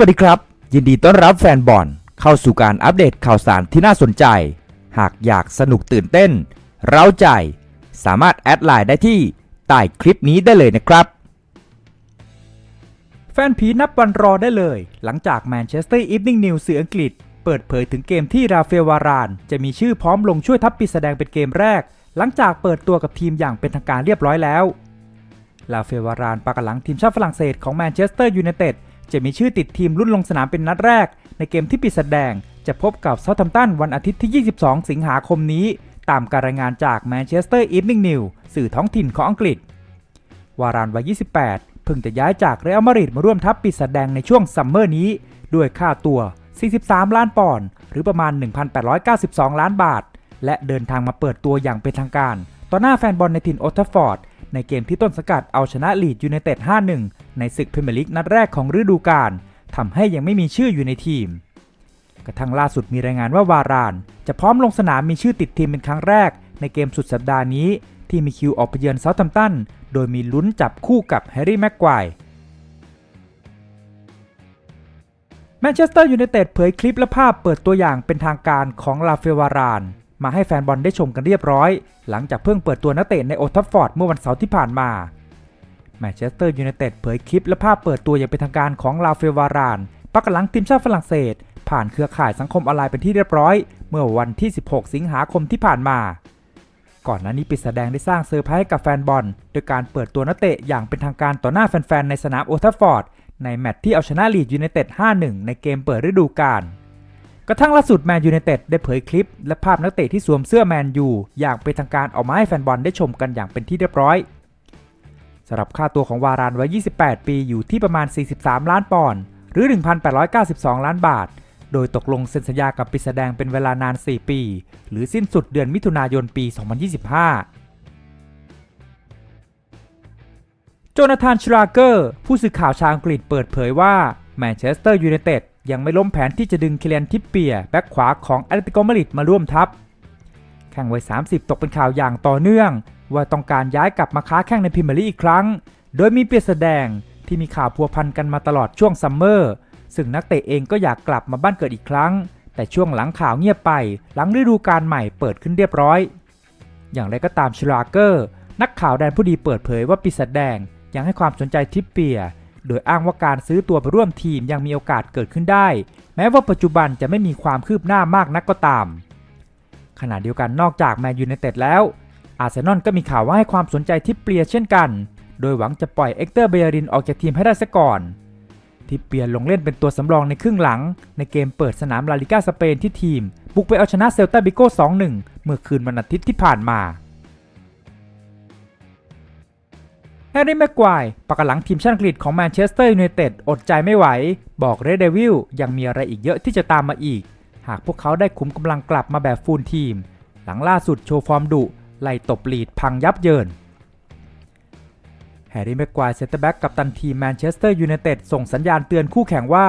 วัสดีครับ ยินดีต้อนรับแฟนบอลเข้าสู่การอัปเดตข่าวสารที่น่าสนใจ หากอยากสนุกตื่นเต้น เร้าใจ สามารถแอดไลน์ได้ที่ใต้คลิปนี้ได้เลยนะครับ แฟนผีนับวันรอได้เลย หลังจากแมนเชสเตอร์อีฟนิ่งนิวสื่ออังกฤษ เปิดเผยถึงเกมที่ราเฟลวาราน จะมีชื่อพร้อมลงช่วยทัพปีแสดงเป็นเกมแรก หลังจากเปิดตัวกับทีมอย่างเป็นทางการเรียบร้อยแล้วลาเฟลวารานปากหลังทีมชาติฝรั่งเศสของแมนเชสเตอร์ยูไนเต็ด จะมีชื่อติดทีมรุ่นลงสนามเป็นนัดแรก ในเกมที่ปิดแสดง จะพบกับเซาท์แฮมตันวันอาทิตย์ที่ 22 สิงหาคมนี้ ตามการรายงานจากแมนเชสเตอร์อีฟนิงนิวสื่อท้องถิ่นของอังกฤษ วารานวัย 28 เพิ่งจะย้ายจากเรอัลมาดริดมาร่วมทัพปิดแสดงในช่วงซัมเมอร์นี้ ด้วยค่าตัว 43 ล้านปอนด์หรือประมาณ 1,892 ล้านบาท และเดินทางมาเปิดตัวอย่างเป็นทางการ ต่อหน้าแฟนบอลในถิ่นโอทัฟฟอร์ด ในเกมที่ต้นสกัดเอาชนะลีดยูไนเต็ด 5-1 ในศึกพรีเมียร์ลีกนัดแรกของฤดูกาลทำให้ยังไม่มีชื่ออยู่ในทีม กระทั่งล่าสุดมีรายงานว่าวาราน จะพร้อมลงสนามมีชื่อติดทีมเป็นครั้งแรก ในเกมสุดสัปดาห์นี้ ที่มีคิวออกไปเยือนเซาท์แฮมตัน โดยมีลุ้นจับคู่กับแฮร์รี่แม็กควายแมนเชสเตอร์ยูไนเต็ดเผยคลิปและภาพเปิดตัวอย่างเป็นทางการของลาเฟวาราน มาให้แฟนบอลได้ชมกันเรียบร้อย หลังจากเพิ่งเปิดตัวนักเตะในโอทัฟฟอร์ดเมื่อวันเสาร์ที่ผ่านมาแมนเชสเตอร์ยูไนเต็ดเผยคลิปและภาพเปิดตัวอย่างเป็นทางการของลาเฟวารานปักหลังทีมชาติฝรั่งเศส ผ่านเครือข่ายสังคมออนไลน์เป็นที่เรียบร้อย เมื่อวันที่ 16 สิงหาคมที่ผ่านมา ก่อนหน้านี้ปิดแสดงได้สร้างเซอร์ไพรส์ให้กับแฟนบอลโดยการเปิดตัวนักเตะอย่างเป็นทางการต่อหน้าแฟนๆในสนามโอทัฟฟอร์ดในแมตช์ที่เอาชนะลีดยูไนเต็ด 5-1 ในเกมเปิดฤดูกาล กระทั่งล่าสุดแมนยูไนเต็ดได้เผยคลิป และภาพนักเตะที่สวมเสื้อแมนยูอย่างเป็นทางการออกมาให้แฟนบอลได้ชมกันอย่างเป็นที่เรียบร้อยสำหรับค่าตัวของวารานไว้ 28 ปีอยู่ที่ประมาณ 43 ล้านปอนด์หรือ 1,892 ล้านบาท โดยตกลงเซ็นสัญญากับปิดแสดงเป็นเวลานาน 4 ปี หรือสิ้นสุดเดือนมิถุนายนปี 2025โจนาธานชราเกอร์ ผู้สื่อข่าวชาวอังกฤษเปิดเผยว่าแมนเชสเตอร์ยูไนเต็ด ยังไม่ล้มแผนที่จะดึงเคลียนทิปเปียร์แบ็กขวาของแอตเลติโกมาริดมาร่วมทัพ แข่งวัย 30 ตกเป็นข่าวอย่างต่อเนื่อง ว่าต้องการย้ายกลับมาค้าแข่งในพรีเมียร์ลีกอีกครั้ง โดยมีเปียแสดงที่มีข่าวพัวพันกันมาตลอดช่วงซัมเมอร์ ซึ่งนักเตะเองก็อยากกลับมาบ้านเกิดอีกครั้ง แต่ช่วงหลังข่าวเงียบไป หลังฤดูกาลใหม่เปิดขึ้นเรียบร้อย อย่างไรก็ตามชลาเกอร์ นักข่าวแดนผู้ดีเปิดเผยว่าปีศาจแดงยังให้ความสนใจทิปเปียร์ โดยอ้างว่าการซื้อตัวไปร่วมทีมยังมีโอกาสเกิดขึ้นได้ แม้ว่าปัจจุบันจะไม่มีความคืบหน้ามากนักก็ตาม ขณะเดียวกันนอกจากแมนยูไนเต็ดแล้ว อาร์เซนอลก็มีข่าวว่าให้ความสนใจทิปเปียเช่นกัน โดยหวังจะปล่อยเอ็กเตอร์เบยรินออกจากทีมให้ได้ซะก่อน ทิปเปียลงเล่นเป็นตัวสำรองในครึ่งหลัง ในเกมเปิดสนามลาลิก้าสเปนที่ทีม บุกไปเอาชนะเซลตาบิโก้2-1 เมื่อคืนวันอาทิตย์ที่ผ่านมา แฮร์รี่แม็กควายปากหลังทีมชาติอังกฤษของแมนเชสเตอร์ยูไนเต็ดอดใจไม่ไหว บอกเรดเดวิลยังมีอะไรอีกเยอะที่จะตามมาอีก หากพวกเขาได้ขุมกำลังกลับมาแบบฟูลทีม หลังล่าสุดโชว์ฟอร์มดุไล่ตบลีดพังยับเยินแฮร์รี่แม็กควายเซนเตอร์แบ็กกับตันทีมแมนเชสเตอร์ยูไนเต็ดส่งสัญญาณเตือนคู่แข่งว่า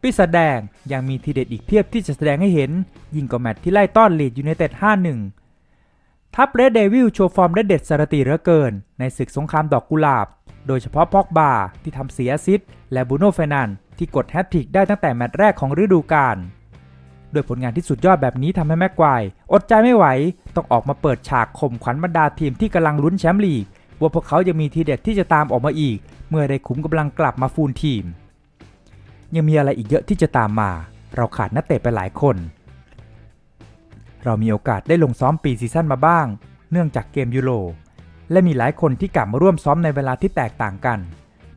ปีศาจแดงยังมีทีเด็ดอีกเพียบที่จะแสดงให้เห็น ยิ่งกว่าแมตช์ที่ไล่ต้อนลีดยูไนเต็ด5-1 ทัพเรดเดวิลโชว์ฟอร์มได้เด็ดสรติเหลือเกิน ในศึกสงครามดอกกุหลาบ โดยเฉพาะพอกบาที่ทำเสียซิดและบูโนเฟนันที่กดแฮตทริกได้ตั้งแต่แมตช์แรกของฤดูกาลด้วยผลงานที่สุดยอดแบบนี้ทำให้แม็กควอดใจไม่ไหว ต้องออกมาเปิดฉากข่มขวัญบรรดาทีมที่กำลังลุ้นแชมป์ลีก ว่าพวกเขายังมีทีเด็ดที่จะตามออกมาอีก เมื่อได้ขุมกำลังกลับมาฟูลทีม ยังมีอะไรอีกเยอะที่จะตามมา เราขาดนักเตะไปหลายคน เรามีโอกาสได้ลงซ้อมปีซีซั่นมาบ้าง เนื่องจากเกมยูโร และมีหลายคนที่กลับมาร่วมซ้อมในเวลาที่แตกต่างกัน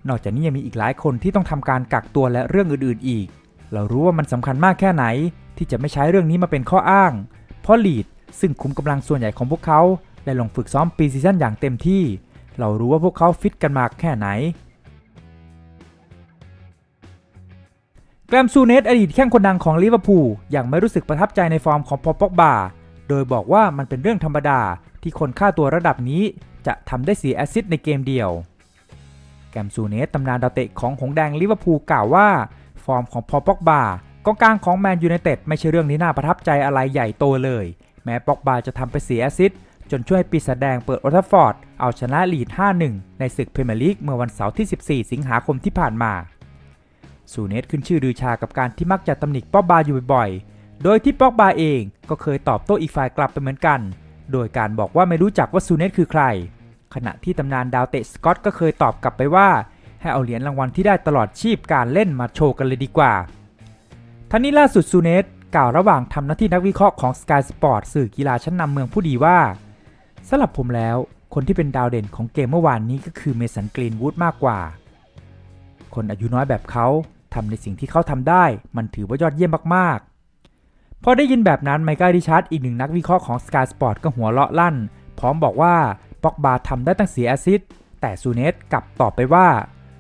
นอกจากนี้ยังมีอีกหลายคนที่ต้องทำการกักตัวและเรื่องอื่นๆอีก เรารู้ว่ามันสำคัญมากแค่ไหน ที่จะไม่ใช้เรื่องนี้มาเป็นข้ออ้าง เพราะลีดซึ่งคุมกำลังส่วนใหญ่ของพวกเขาได้ลงฝึกซ้อมปีซีซั่นอย่างเต็มที่ เรารู้ว่าพวกเขาฟิตกันมากแค่ไหน แกรมซูเนสอดีตแข้งคนดังของลิเวอร์พูลยังไม่รู้สึกประทับใจในฟอร์มของพอปอกบาโดยบอกว่ามันเป็นเรื่องธรรมดาที่คนค่าตัวระดับนี้จะทำได้เสียแอซิสในเกมเดียว แกรมซูเนสตำนานดาวเตะของหงแดงลิเวอร์พูลกล่าวว่า ฟอร์มของพอปอกบากองกลางของแมนยูไนเต็ดไม่ใช่เรื่องที่น่าประทับใจอะไรใหญ่โตเลย แม้ปอกบาจะทำไปเสียแอซิสจนช่วยปีศาจแดงเปิดโอทัฟฟอร์ดเอาชนะลีด 5-1 ในศึกพรีเมียร์ลีกเมื่อวันเสาร์ที่ 14 สิงหาคมที่ผ่านมา ซูเนสขึ้นชื่อรือชากับการที่มักจะตำหนิป๊อกบาอยู่บ่อยๆ โดยที่ป๊อกบาเองก็เคยตอบโต้อีกฝ่ายกลับไปเหมือนกัน โดยการบอกว่าไม่รู้จักว่าซูเนสคือใคร ขณะที่ตำนานดาวเตะสกอตก็เคยตอบกลับไปว่า ให้เอาเหรียญรางวัลที่ได้ตลอดชีพการเล่นมาโชว์กันเลยดีกว่า ทั้งนี้ล่าสุดซูเนสกล่าวระหว่างทำหน้าที่นักวิเคราะห์ของ Sky Sport สื่อกีฬาชั้นนำเมืองผู้ดีว่าสำหรับผมแล้ว คนที่เป็นดาวเด่นของเกมเมื่อวานนี้ก็คือเมสันกรีนวูดมากกว่า คนอายุน้อยแบบเขา ทำในสิ่งที่เขาทำได้ มันถือว่ายอดเยี่ยมมากๆ พอได้ยินแบบนั้นไมเคิลดิชาร์ดอีกหนึ่งนักวิเคราะห์ของ Sky Sport ก็หัวเราะลั่น พร้อมบอกว่าป็อกบาทำได้ตั้งเสียแอซิดแต่ซูเนสกลับตอบไปว่า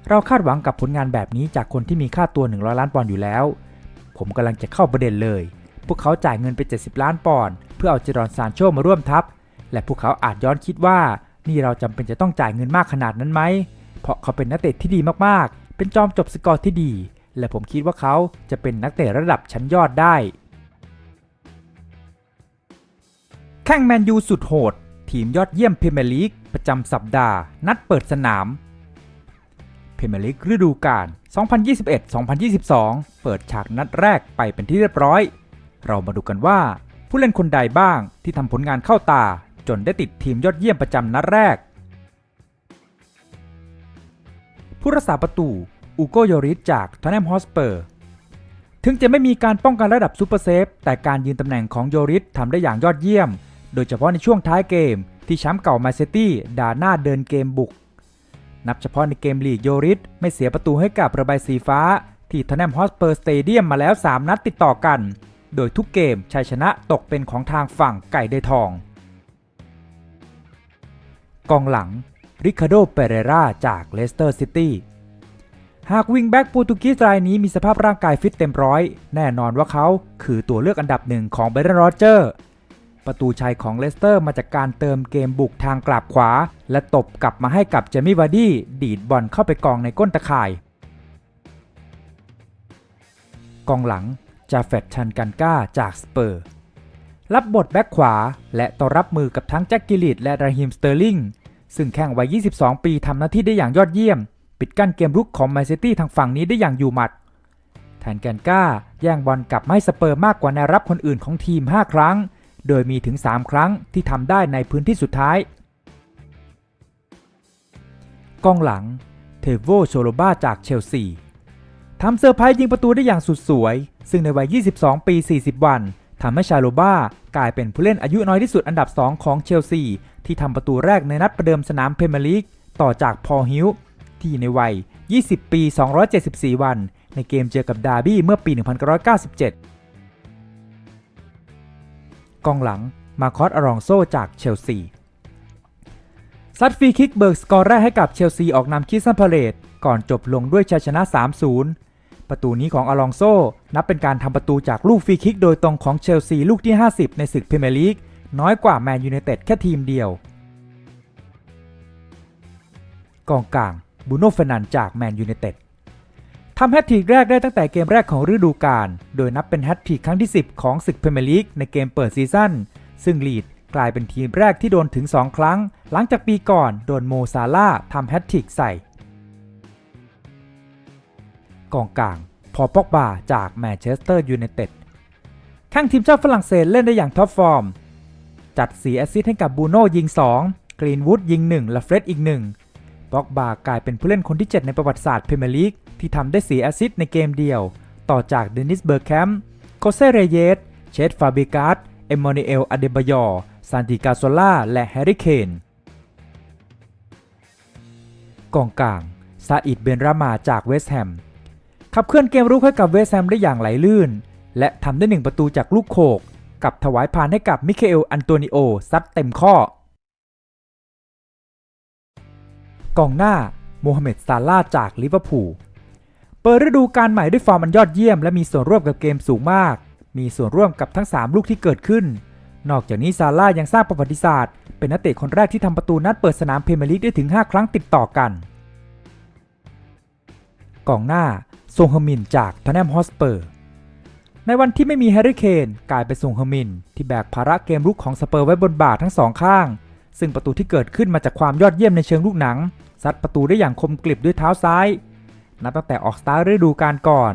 เราคาดหวังกับผลงานแบบนี้จากคนที่มีค่าตัว 100 ล้านปอนด์อยู่แล้ว ผมกำลังจะเข้าประเด็นเลย พวกเขาจ่ายเงินไป 70 ล้านปอนด์เพื่อเอาเจรอนซานโชมาร่วมทัพ และพวกเขาอาจย้อนคิดว่า นี่เราจำเป็นจะต้องจ่ายเงินมากขนาดนั้นไหม เพราะเขาเป็นนักเตะที่ดีมากๆ เป็นจอมจบสกอร์ที่ดี และผมคิดว่าเขาจะเป็นนักเตะระดับชั้นยอดได้ แข่งแมนยูสุดโหด ทีมยอดเยี่ยมพรีเมียร์ลีกประจำสัปดาห์ นัดเปิดสนามพรีเมียร์ลีกฤดูกาล 2021-2022 เปิดฉากนัดแรกไปเป็นที่เรียบร้อย เรามาดูกันว่า ผู้เล่นคนใดบ้างที่ทำผลงานเข้าตา จนได้ติดทีมยอดเยี่ยมประจำนัดแรก ผู้รักษาประตู อูโกโยริสจากทอนแนมฮอสเปอร์ ถึงจะไม่มีการป้องกันระดับซูเปอร์เซฟ แต่การยืนตำแหน่งของโยริสทำได้อย่างยอดเยี่ยม โดยเฉพาะในช่วงท้ายเกม ที่แชมป์เก่ามาเซตี้ด่าหน้าเดินเกมบุก นับเฉพาะในเกมลีกโยริสไม่เสียประตูให้กับระบายสีฟ้า ที่ทอนแนมฮอสเปอร์สเตเดียมมาแล้ว 3 นัดติดต่อกัน โดยทุกเกมชัยชนะตกเป็นของทางฝั่งไก่ได้ทอง กองหลังริคาโด เปเรราจากเลสเตอร์ซิตี้ หากวิงแบ็กโปรตุเกสรายนี้มีสภาพร่างกายฟิตเต็มร้อย แน่นอนว่าเขาคือตัวเลือกอันดับหนึ่งของเบรนโรเจอร์ ประตูชัยของเลสเตอร์มาจากการเติมเกมบุกทางกลับขวา และตบกลับมาให้กับเจมี่วาร์ดี้ดีดบอลเข้าไปกองในก้นตะข่าย กองหลังจาเฟตชันกันก้าจากสเปอร์ รับบทแบ็กขวา และต่อรับมือกับทั้งแจ็คกิลิตและราฮิมสเตอร์ลิงซึ่งแข่งวัย 22 ปีทำหน้าที่ได้อย่างยอดเยี่ยม ปิดกั้นเกมรุกของแมนซิตี้ทางฝั่งนี้ได้อย่างอยู่หมัด แทนแกนก้าแย่งบอลกลับมาให้สเปอร์มากกว่าแนวรับคนอื่นของทีม 5 ครั้ง โดยมีถึง 3 ครั้งที่ทำได้ในพื้นที่สุดท้ายกองหลังเทโวโชโลบาจากเชลซีทำเซอร์ไพรส์ยิงประตูได้อย่างสุดสวย ซึ่งในวัย 22 ปี 40 วันทำให้ชาโลบ้ากลายเป็นผู้เล่นอายุน้อยที่สุดอันดับ 2 ของเชลซี ที่ทำประตูแรกในนัดประเดิมสนามเพรเมียร์ลีก ต่อจากพอลฮิล ที่ในวัย 20 ปี 274 วัน ในเกมเจอกับดาร์บี้เมื่อปี 1997 กองหลังมาคอสอารองโซจากเชลซีซัดฟรีคิกเบิร์กสกอร์แรกให้กับเชลซีออกนำคิสซันพาเลตก่อนจบลงด้วยชัยชนะ 3-0 ประตูนี้ของอารองโซ นับเป็นการทำประตูจากลูกฟรีคิกโดยตรงของเชลซีลูกที่ 50 ในศึกพรีเมียร์ลีก น้อยกว่าแมนยูไนเต็ดแค่ทีมเดียว กองกลาง บูโน่เฟนันจากแมนยูไนเต็ดทำแฮตทริกแรกได้ตั้งแต่เกมแรกของฤดูกาล โดยนับเป็นแฮตทริกครั้งที่ 10 ของศึกพรีเมียร์ลีกในเกมเปิดซีซั่น ซึ่งลีดกลายเป็นทีมแรกที่โดนถึง 2 ครั้ง หลังจากปีก่อนโดนโมซาล่าทำแฮตทริกใส่ กองกลาง พอปอกบาจากแมนเชสเตอร์ยูไนเต็ดข้างทีมชาติฝรั่งเศสเล่นได้อย่างท็อปฟอร์ม จัด 4 แอสซิสต์ให้กับบูโน่ยิง 2 กรีนวูดยิง 1 และเฟร็ดอีก 1 บ็อกบากลายเป็นผู้เล่นคนที่ 7 ในประวัติศาสตร์พรีเมียร์ลีกที่ทำได้4แอสซิสต์ในเกมเดียว ต่อจากเดนิสเบอร์แคมป์โคเซเรเยส เชสฟาบิการ์ดเอมมานูเอลอเดบายอร์ซานติกาโซล่า และแฮร์รี่เคนกองกลางซาอิดเบนรามาจากเวสต์แฮมขับเคลื่อนเกมรุกให้กับเวสต์แฮมได้อย่างไหลลื่น และทำได้หนึ่งประตูจากลูกโขก กับถวายพานให้กับมิเคเอลอันโตนิโอซัดเต็มข้อ กองหน้าโมฮัมเหม็ดซาลาจากลิเวอร์พูลเปิดฤดูกาลใหม่ด้วยฟอร์มอันยอดเยี่ยม และมีส่วนร่วมกับเกมสูงมาก มีส่วนร่วมกับทั้ง 3 ลูกที่เกิดขึ้น นอกจากนี้ซาลายังสร้างประวัติศาสตร์ เป็นนักเตะคนแรกที่ทำประตูนัดเปิดสนามเพรีเมียร์ลีกได้ถึง 5 ครั้งติดต่อกัน กองหน้าซงฮมินจากทอนแนมฮอสเปอร์ ในวันที่ไม่มีแฮร์รี่เคนกลายเป็นซงฮมิน ที่แบกภาระเกมรุกของสเปอร์ไว้บนบ่าทั้งสองข้าง ซึ่งประตูที่เกิดขึ้นมาจากความยอดเยี่ยมในเชิงลูกหนัง ซัดประตูได้อย่างคมกริบด้วยเท้าซ้าย นับตั้งแต่ออกสตาร์ทฤดูกาลก่อน